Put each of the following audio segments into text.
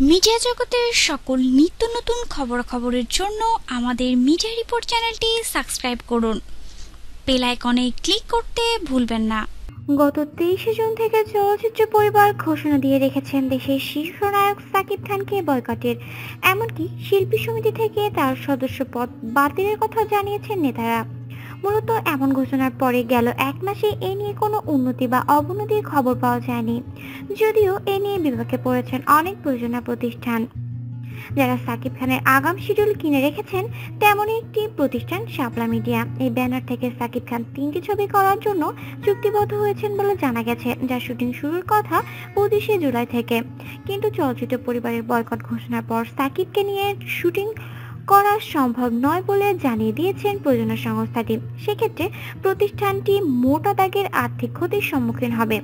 Media জগতের সকল নিত্য নতুন খবরাখবরের জন্য আমাদের মিডিয়া রিপোর্ট চ্যানেলটি সাবস্ক্রাইব করুন। বেল আইকনে ক্লিক করতে ভুলবেন না। গত তেইশে জুন থেকে চলচ্চিত্র পরিবার ঘোষণা দিয়ে রেখেছেন দেশের শীর্ষ নায়ক সাকিব খানকে বয়কটের। এমনকি শিল্পী সমিতি থেকে তার সদস্য পদ বাতিলের কথা জানিয়েছেন নেতারা। মূলত এমন ঘোষণার পরে গেল এক মাসে এ নিয়ে কোনো উন্নতি বা অবনতির খবর পাওয়া যায়নি। যদিও এ নিয়ে বিভাগে পড়েছেন অনেক প্রযোজনা প্রতিষ্ঠান। যারা সাকিব খানের আগাম শিডিউল কিনে রেখেছেন তেমনই একটি প্রতিষ্ঠান শাপলা মিডিয়া। এই ব্যানার থেকে সাকিব খান তিনটি ছবি করার জন্য চুক্তিবদ্ধ হয়েছেন বলে জানা গেছে যার শুটিং শুরুর কথা পঁচিশে জুলাই থেকে। কিন্তু চলচ্চিত্র পরিবারের বয়কট ঘোষণার পর সাকিবকে নিয়ে শুটিং করা সম্ভব নয় বলে জানিয়ে দিয়েছেন প্রযোজনা সংস্থাটি। সেক্ষেত্রে প্রতিষ্ঠানটি মোটা দাগের আর্থিক ক্ষতির সম্মুখীন হবে।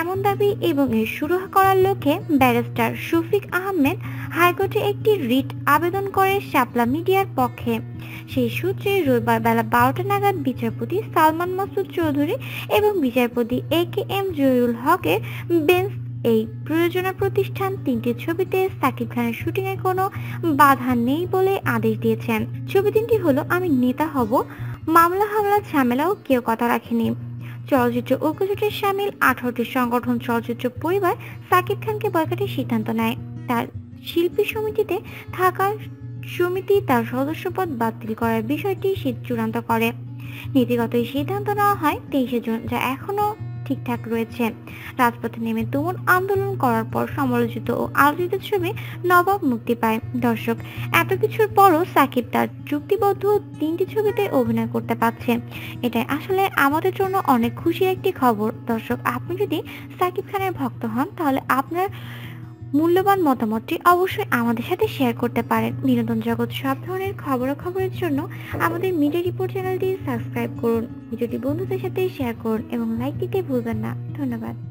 এমন দাবি এবং এর শুরু করার লক্ষ্যে ব্যারিস্টার শফিক আহমেদ হাইকোর্টে একটি রিট আবেদন করে শাপলা মিডিয়ার পক্ষে। সেই সূত্রে রবিবার বেলা বারোটা নাগাদ বিচারপতি সালমান মাসুদ চৌধুরী এবং বিচারপতি এ কে এম জহিরুল হকের বেঞ্চ এই প্রযোজনা প্রতিষ্ঠান তিনটি ছবিতে সাকিব খানের শুটিংয়ে কোনো বাধা নেই বলে আদেশ দিয়েছেন। ছবি তিনটি হলো, আমি নেতা হব, মামলা, হামলা, ঝামেলাও কেউ কথা রাখেনি। চলচ্চিত্র ঐক্যজোটের সামিল আঠারোটি সংগঠন, চলচ্চিত্র পরিবার সাকিব খানকে বয়কটের সিদ্ধান্ত নেয়। তার শিল্পী সমিতিতে থাকার সমিতি তার সদস্যপদ বাতিল করার বিষয়টি চূড়ান্ত করে। নীতিগত এই সিদ্ধান্ত নেওয়া হয় তেইশে জুন, যা এখনও ঠিকঠাক রয়েছে। রাজপথে নেমে তুমুল আন্দোলন করার পর সমালোচিত ও আলোচিত ছবি নবাব মুক্তি পায়। দর্শক, এত কিছুর পরও সাকিব তার চুক্তিবদ্ধ তিনটি ছবিতে অভিনয় করতে পারছে। এটাই আসলে আমাদের জন্য অনেক খুশি একটি খবর। দর্শক, আপনি যদি সাকিব খানের ভক্ত হন, তাহলে আপনার মূল্যবান মতামতটি অবশ্যই আমাদের সাথে শেয়ার করতে পারেন। বিনোদন জগৎ সব ধরনের খবরাখবরের জন্য আমাদের মিডিয়া রিপোর্ট চ্যানেলটি সাবস্ক্রাইব করুন। ভিডিওটি বন্ধুদের সাথে শেয়ার করুন এবং লাইক দিতে ভুলবেন না। ধন্যবাদ।